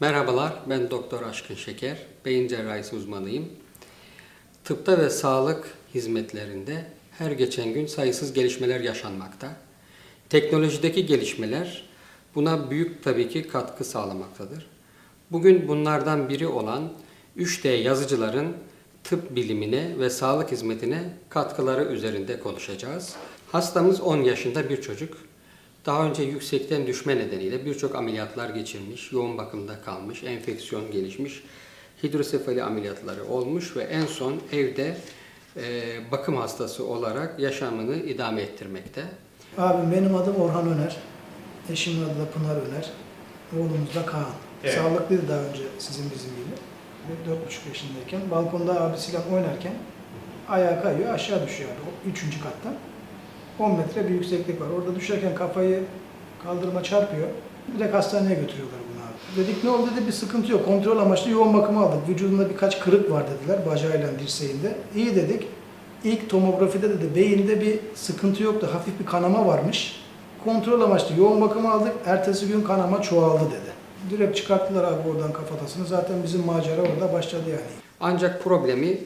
Merhabalar, ben Doktor Aşkın Şeker, beyin cerrahisi uzmanıyım. Tıpta ve sağlık hizmetlerinde her geçen gün sayısız gelişmeler yaşanmakta. Teknolojideki gelişmeler buna büyük tabii ki katkı sağlamaktadır. Bugün bunlardan biri olan 3D yazıcıların tıp bilimine ve sağlık hizmetine katkıları üzerinde konuşacağız. Hastamız 10 yaşında bir çocuk. Daha önce yüksekten düşme nedeniyle birçok ameliyatlar geçirmiş, yoğun bakımda kalmış, enfeksiyon gelişmiş, hidrosefali ameliyatları olmuş ve en son evde e, bakım hastası olarak yaşamını idame ettirmekte. Abim benim adım Orhan Öner. Eşimin adı da Pınar Öner. Oğlumuz da Kaan. Evet. Sağlıklıydı daha önce sizin bizim gibi. Ve Dört buçuk yaşındayken balkonda abisiyle oynarken ayağa kayıyor aşağı düşüyor abi. O Üçüncü kattan. 10 metre bir yükseklik var. Orada düşerken kafayı kaldırıma çarpıyor. Direkt hastaneye götürüyorlar bunu abi. Dedik ne oldu dedi bir sıkıntı yok. Kontrol amaçlı yoğun bakıma aldık. Vücudunda birkaç kırık var dediler bacağıyla dirseğinde. İyi dedik. İlk tomografide dedi beyinde bir sıkıntı yoktu. Hafif bir kanama varmış. Kontrol amaçlı yoğun bakıma aldık. Ertesi gün kanama çoğaldı dedi. Direkt çıkarttılar abi oradan kafatasını. Zaten bizim macera orada başladı yani. Ancak problemi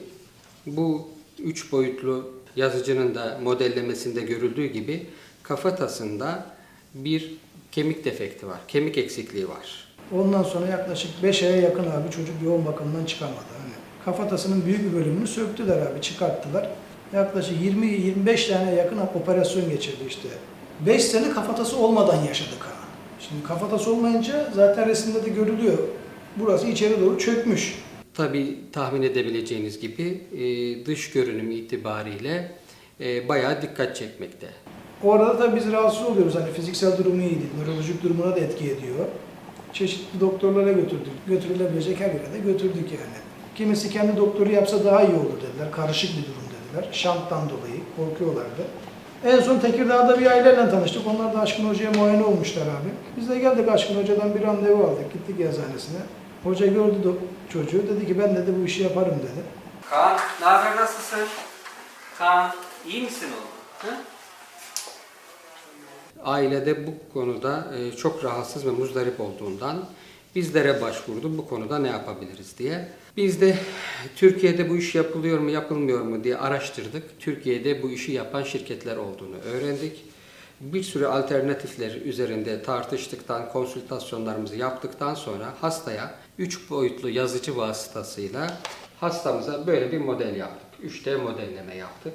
bu üç boyutlu yazıcının da modellemesinde görüldüğü gibi kafatasında bir kemik defekti var, kemik eksikliği var. Ondan sonra yaklaşık 5 aya yakın abi çocuk yoğun bakımdan çıkamadı. Hani kafatasının büyük bir bölümünü söktüler abi, çıkarttılar. Yaklaşık 20-25 tane yakın operasyon geçirdi işte. 5 sene kafatası olmadan yaşadı Kaan. Şimdi kafatası olmayınca zaten resimde de görülüyor. Burası içeri doğru çökmüş. Tabi tahmin edebileceğiniz gibi e, dış görünüm itibariyle e, bayağı dikkat çekmekte. Orada da biz rahatsız oluyoruz. Hani fiziksel durumu iyi değil, nörolojik durumuna da etki ediyor. Çeşitli doktorlara götürdük. Götürülebilecek her yere de götürdük yani. Kimisi kendi doktoru yapsa daha iyi olur dediler. Karışık bir durum dediler. Şanttan dolayı korkuyorlardı. En son Tekirdağ'da bir aileyle tanıştık. Onlar da Aşkın Hoca'ya muayene olmuşlar abi. Biz de geldik Aşkın Hoca'dan bir randevu aldık. Gittik eczanesine. Hoca gördü do- çocuğu. Dedi ki ben dedi bu işi yaparım dedi. Kaan, ne haber nasılsın? Kaan, iyi misin oğlum? Ha? Ailede bu konuda e, çok rahatsız ve muzdarip olduğundan bizlere başvurdu bu konuda ne yapabiliriz diye. Biz de Türkiye'de bu iş yapılıyor mu yapılmıyor mu diye araştırdık. Türkiye'de bu işi yapan şirketler olduğunu öğrendik. Bir sürü alternatifler üzerinde tartıştıktan, konsültasyonlarımızı yaptıktan sonra hastaya 3 boyutlu yazıcı vasıtasıyla hastamıza böyle bir model yaptık. 3D modelleme yaptık.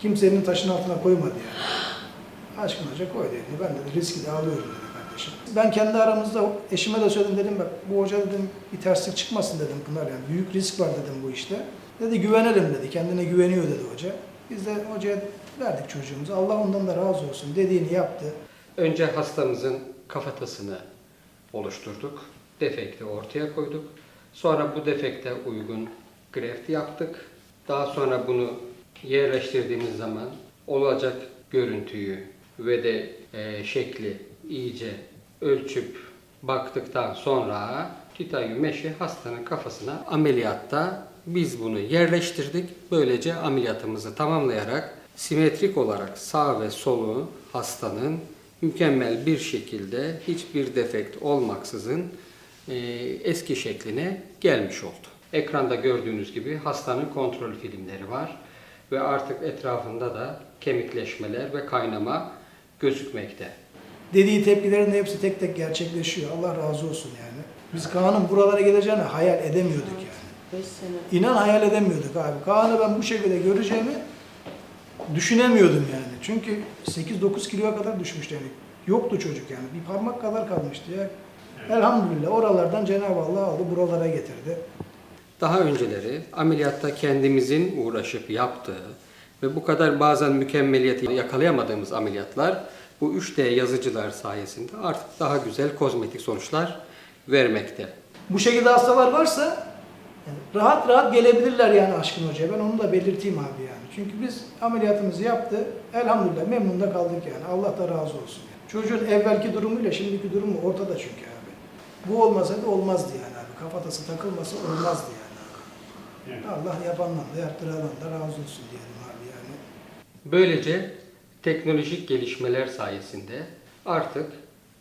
Kimsenin taşın altına koymadı yani. Aşkın Hoca koy dedi. Ben de riski de alıyorum dedi kardeşim. Ben kendi aramızda eşime de söyledim dedim bak bu hoca dedim bir terslik çıkmasın dedim Pınar yani büyük risk var dedim bu işte. Dedi güvenelim dedi kendine güveniyor dedi hoca. Biz de hocaya verdik çocuğumuzu. Allah ondan da razı olsun dediğini yaptı. Önce hastamızın kafatasını oluşturduk. Defekti ortaya koyduk. Sonra bu defekte uygun greft yaptık. Daha sonra bunu yerleştirdiğimiz zaman olacak görüntüyü ve de e, şekli iyice ölçüp baktıktan sonra titanyum meşi hastanın kafasına ameliyatta biz bunu yerleştirdik. Böylece ameliyatımızı tamamlayarak simetrik olarak sağ ve solu hastanın mükemmel bir şekilde hiçbir defekt olmaksızın e, eski şekline gelmiş oldu. Ekranda gördüğünüz gibi hastanın kontrol filmleri var ve artık etrafında da kemikleşmeler ve kaynama gözükmekte. Dediği tepkilerin de hepsi tek tek gerçekleşiyor. Allah razı olsun yani. Biz Kaan'ın buralara geleceğini hayal edemiyorduk yani. 5 sene. İnan hayal edemiyorduk abi. Kaan'ı ben bu şekilde göreceğimi düşünemiyordum yani. Çünkü 8-9 kiloya kadar düşmüştü yani. Yoktu çocuk yani. Bir parmak kadar kalmıştı ya. Elhamdülillah oralardan Cenab-ı Allah aldı buralara getirdi. Daha önceleri ameliyatta kendimizin uğraşıp yaptığı ve bu kadar bazen mükemmeliyeti yakalayamadığımız ameliyatlar bu 3D yazıcılar sayesinde artık daha güzel kozmetik sonuçlar vermekte. Bu şekilde hastalar varsa yani rahat rahat gelebilirler yani Aşkın Hoca'ya. Ben onu da belirteyim abi yani. Çünkü biz ameliyatımızı yaptı. Elhamdülillah memnun da kaldık yani. Allah da razı olsun. Yani. Çocuğun evvelki durumuyla şimdiki durumu ortada çünkü abi. Bu olmasaydı olmazdı yani abi. Kafatası takılması olmazdı yani abi. Allah yapandan da yaptırandan da razı olsun diyelim abi yani. Böylece teknolojik gelişmeler sayesinde artık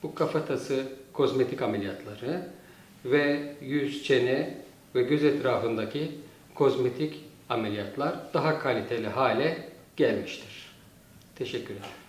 bu kafatası kozmetik ameliyatları ve yüz, çene ve göz etrafındaki kozmetik ameliyatlar daha kaliteli hale gelmiştir. Teşekkür ederim.